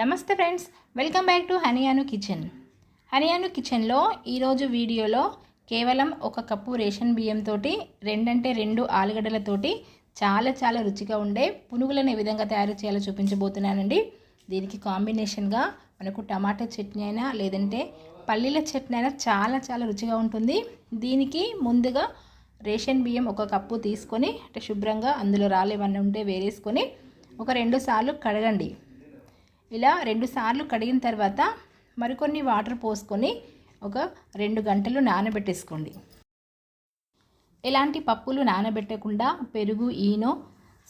నమస్తే friends welcome back to Haniyanu kitchen. Haniyanu కిచెన్లో ఈరోజు వీడియోలో కేవలం ఒక కప్పు రేషన్ బియ్యంతో రెండంటే రెండు ఆలుగడ్డలతోటి చాలా చాలా రుచిగా ఉండే పునుగులను ఏ విధంగా తయారు చేయాలో చూపించబోతున్నానండి. దీనికి కాంబినేషన్గా మనకు టమాటా చట్నీ అయినా లేదంటే పల్లీల చట్నీ అయినా చాలా చాలా రుచిగా ఉంటుంది. దీనికి ముందుగా రేషన్ బియ్యం ఒక కప్పు తీసుకొని అంటే శుభ్రంగా అందులో రాలేవన్నీ ఉంటే వేరేసుకొని ఒక రెండు సార్లు కడగండి. ఇలా రెండు సార్లు కడిగిన తర్వాత మరికొన్ని వాటర్ పోసుకొని ఒక రెండు గంటలు నానబెట్టేసుకోండి. ఎలాంటి పప్పులు నానబెట్టకుండా పెరుగు ఈనో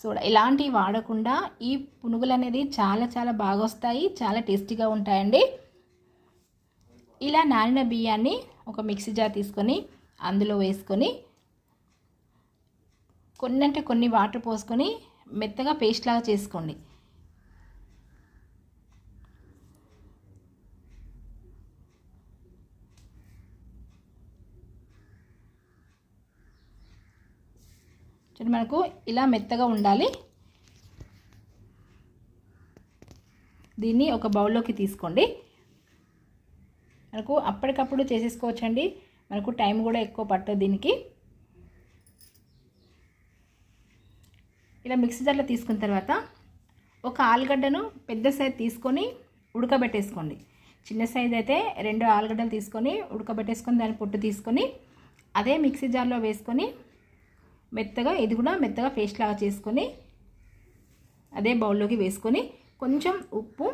సోడా ఇలాంటివి వాడకుండా ఈ పునుగులు అనేది చాలా చాలా బాగా వస్తాయి చాలా టేస్టీగా ఉంటాయండి. ఇలా నానిన బియ్యాన్ని ఒక మిక్సీ జార్ తీసుకొని అందులో వేసుకొని కొన్ని అంటే కొన్ని వాటర్ పోసుకొని మెత్తగా పేస్ట్ లాగా చేసుకోండి. చూడండి మనకు ఇలా మెత్తగా ఉండాలి. దీన్ని ఒక బౌల్లోకి తీసుకోండి. మనకు అప్పటికప్పుడు చేసేసుకోవచ్చండి. మనకు టైం కూడా ఎక్కువ పట్టదు దీనికి. ఇలా మిక్సీ జార్లో తీసుకున్న తర్వాత ఒక ఆలుగడ్డను పెద్ద సైజ్ తీసుకొని ఉడకబెట్టేసుకోండి. చిన్న సైజ్ అయితే రెండు ఆలుగడ్డలు తీసుకొని ఉడకబెట్టేసుకొని దాని పొట్టు తీసుకొని అదే మిక్సీ జార్లో వేసుకొని మెత్తగా ఇది కూడా మెత్తగా పేస్ట్ లాగా చేసుకొని అదే బౌల్లోకి వేసుకొని కొంచెం ఉప్పు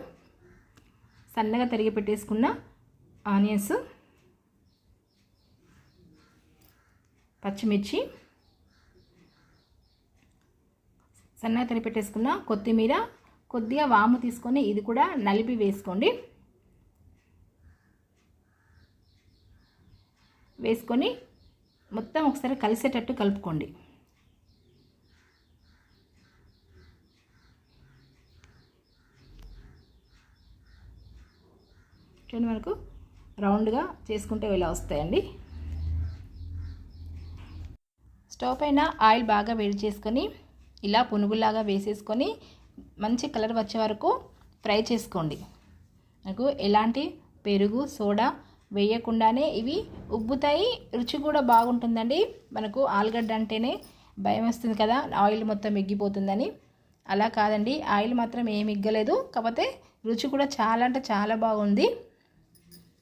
సన్నగా తరిగి పెట్టేసుకున్న ఆనియన్స్ పచ్చిమిర్చి సన్నగా తరిగి పెట్టేసుకున్న కొత్తిమీర కొద్దిగా వాము తీసుకొని ఇది కూడా నలిపి వేసుకోండి. వేసుకొని మొత్తం ఒకసారి కలిసేటట్టు కలుపుకోండి. చూడండి మనకు రౌండ్గా చేసుకుంటే ఇలా వస్తాయండి. స్టవ్ పైన ఆయిల్ బాగా వేడి చేసుకొని ఇలా పునుగులాగా వేసేసుకొని మంచి కలర్ వచ్చే వరకు ఫ్రై చేసుకోండి. నాకు ఎలాంటి పెరుగు సోడా వేయకుండానే ఇవి ఉబ్బుతాయి రుచి కూడా బాగుంటుందండి. మనకు ఆలుగడ్డ అంటేనే భయం వస్తుంది కదా ఆయిల్ మొత్తం ఎగ్గిపోతుందని అలా కాదండి ఆయిల్ మాత్రం ఏమి ఎగ్గలేదు కాకపోతే రుచి కూడా చాలా అంటే చాలా బాగుంది.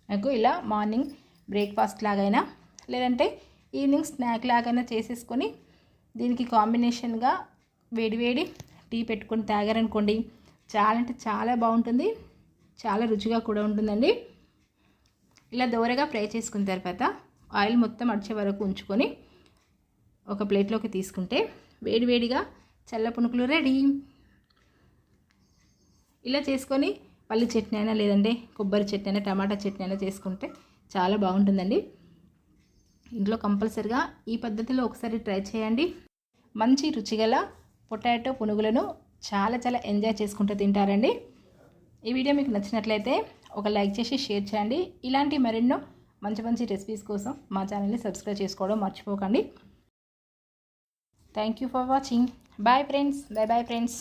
నాకు ఇలా మార్నింగ్ బ్రేక్ఫాస్ట్ లాగైనా లేదంటే ఈవినింగ్ స్నాక్ లాగైనా చేసేసుకొని దీనికి కాంబినేషన్గా వేడివేడి టీ పెట్టుకొని తాగారనుకోండి చాలా అంటే చాలా బాగుంటుంది చాలా రుచిగా కూడా ఉంటుందండి. ఇలా దోరగా ఫ్రై చేసుకున్న తర్వాత ఆయిల్ మొత్తం అడిచే వరకు ఉంచుకొని ఒక ప్లేట్లోకి తీసుకుంటే వేడివేడిగా చల్ల పునుకులు రెడీ. ఇలా చేసుకొని పల్లి చట్నీ అయినా లేదంటే కొబ్బరి చట్నీ అయినా టమాటా చట్నీ అయినా చేసుకుంటే చాలా బాగుంటుందండి. ఇంట్లో కంపల్సరిగా ఈ పద్ధతిలో ఒకసారి ట్రై చేయండి. మంచి రుచిగల పొటాటో పునుగులను చాలా చాలా ఎంజాయ్ చేసుకుంటూ తింటారండి. ఈ వీడియో మీకు నచ్చినట్లయితే ఒక లైక్ చేసి షేర్ చేయండి. ఇలాంటి మరెన్నో మంచి మంచి రెసిపీస్ కోసం మా ఛానల్ని సబ్స్క్రైబ్ చేసుకోవడం మర్చిపోకండి. Thank you for watching bye friends bye bye friends